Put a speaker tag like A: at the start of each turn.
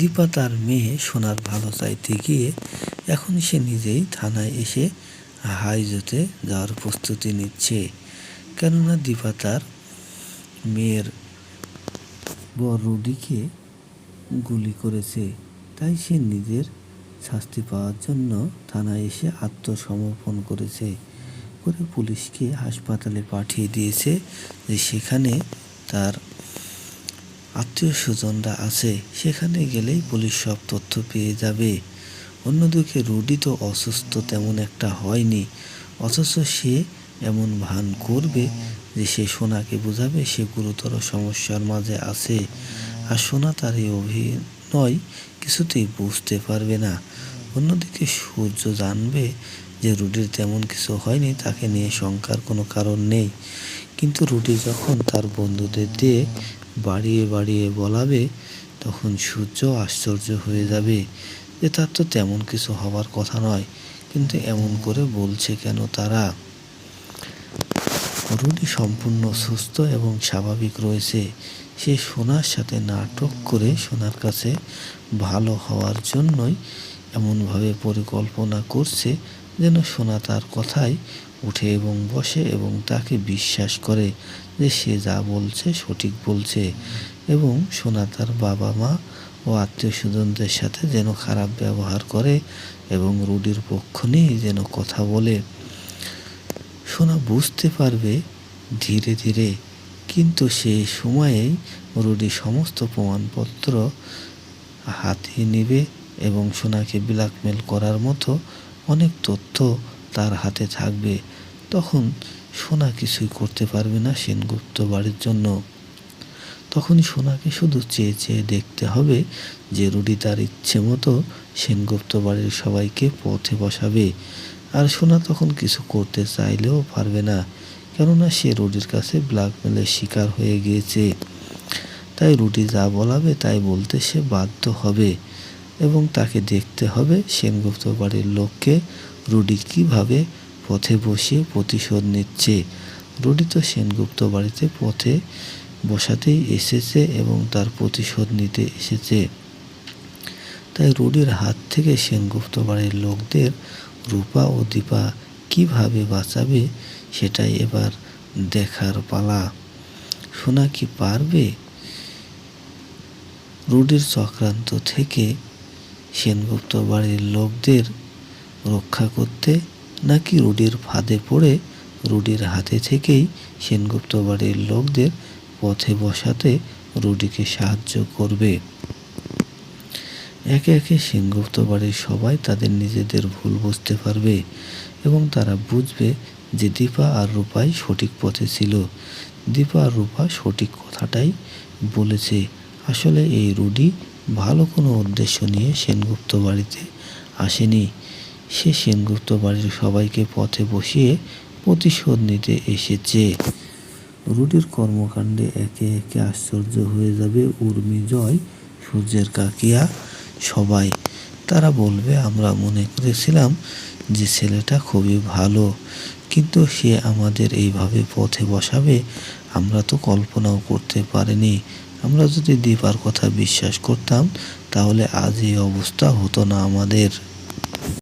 A: দীপা তার মেয়ে সোনার ভালো চাইতে গিয়ে এখন সে নিজেই থানায় এসে হাইজতে যাওয়ার প্রস্তুতি নিচ্ছে। কেননা দীপা তার মেয়ের বর রুডিকে গুলি করেছে, তাই সে নিজের শাস্তি পাওয়ার জন্য থানায় এসে আত্মসমর্পণ করেছে। করে পুলিশকে হাসপাতালে পাঠিয়ে দিয়েছে যে সেখানে তার আত্মীয় স্বজনরা আছে, সেখানে গেলেই পুলিশ সব তথ্য পেয়ে যাবে। অন্যদিকে রুডি তো অসুস্থ তেমন একটা হয়নি, অথচ সে এমন ভান করবে যে সে সোনাকে বোঝাবে সে গুরুতর সমস্যার মাঝে আছে। আর সোনা তার এই অভিনয় কিছুতেই বুঝতে পারবে না। অন্যদিকে সূর্য জানবে যে রুডির তেমন কিছু হয়নি, তাকে নিয়ে শঙ্কার কোনো কারণ নেই। কিন্তু রুডি যখন তার বন্ধুদের দিয়ে বাড়িয়ে বাড়িয়ে বলাবে, তখন সূর্য আশ্চর্য হয়ে যাবে যে তার তো তেমন কিছু হবার কথা নয়, কিন্তু এমন করে বলছে কেন তারা? রুডি সম্পূর্ণ সুস্থ এবং স্বাভাবিক রয়েছে। সে সোনার সাথে নাটক করে সোনার কাছে ভালো হওয়ার জন্যই এমনভাবে পরিকল্পনা করছে যেন সোনা তার কথায় উঠে এবং বসে এবং তাকে বিশ্বাস করে। যে সে যা বলছে, সঠিক বলছে এবং সোনা তার বাবা মা ও আত্মীয় স্বজনদের সাথে যেন খারাপ ব্যবহার করে এবং রুডির পক্ষ নিয়ে যেন কথা বলে। সোনা বুঝতে পারবে ধীরে ধীরে, কিন্তু সেই সময়েই রুডি সমস্ত প্রমাণপত্র হাতিয়ে নেবে এবং সোনাকে ব্ল্যাকমেল করার মতো অনেক তথ্য তার হাতে থাকবে। তখন সোনা কিছুই করতে পারবে না সেনগুপ্ত বাড়ির জন্য। তখনই সোনাকে শুধু চেয়ে চেয়ে দেখতে হবে যে রুডি তার ইচ্ছে মতো সেনগুপ্ত বাড়ির সবাইকে পথে বসাবে। আর সোনা তখন কিছু করতে চাইলেও পারবে না, কেননা সে রুডির কাছে ব্ল্যাকমেলের শিকার হয়ে গিয়েছে। তাই রুডি যা বলাবে তাই বলতে সে বাধ্য হবে এবং তাকে দেখতে হবে সেনগুপ্ত বাড়ির লোককে রুডি কীভাবে পথে বসিয়ে প্রতিশোধ নিচ্ছে। রুডি তো সেনগুপ্ত বাড়িতে পথে বসাতেই এসেছে এবং তার প্রতিশোধ নিতে এসেছে। তাই রুডির হাত থেকে সেনগুপ্ত বাড়ির লোকদের রূপা ও দীপা কীভাবে বাঁচাবে সেটাই এবার দেখার পালা। সোনা কি পারবে? রুডির চক্রান্ত থেকে সেনগুপ্ত বাড়ির লোকদের রক্ষা করতে নাকি রুডির ফাঁদে পড়ে? রুডির হাতে থেকেই সেনগুপ্ত বাড়ির লোকদের পথে বসাতে রুডিকে সাহায্য করবে। একে একে সেনগুপ্ত বাড়ির সবাই তাদের নিজেদের ভুল বুঝতে পারবে এবং তারা বুঝবে যে দীপা আর রূপাই সঠিক পথে ছিল। দীপা আর রূপা সঠিক কথাটাই বলেছে। আসলে এই রুডি ভালো কোনো উদ্দেশ্য নিয়ে সেনগুপ্ত বাড়িতে আসেনি। সে সেনগুপ্ত বাড়ির সবাইকে পথে বসিয়ে প্রতিশোধ নিতে এসেছে। রুডির কর্মকাণ্ডে একে একে আশ্চর্য হয়ে যাবে উর্মি জয়, সূর্যের কাকিয়া, সবাই। তারা বলবে, আমরা মনে করেছিলাম যে ছেলেটা খুবই ভালো, কিন্তু সে আমাদের এইভাবে পথে বসাবে, আমরা তো কল্পনাও করতে পারিনি। আমরা যদি দীপার কথা বিশ্বাস করতাম, তাহলে আজ এই অবস্থা হতো না আমাদের।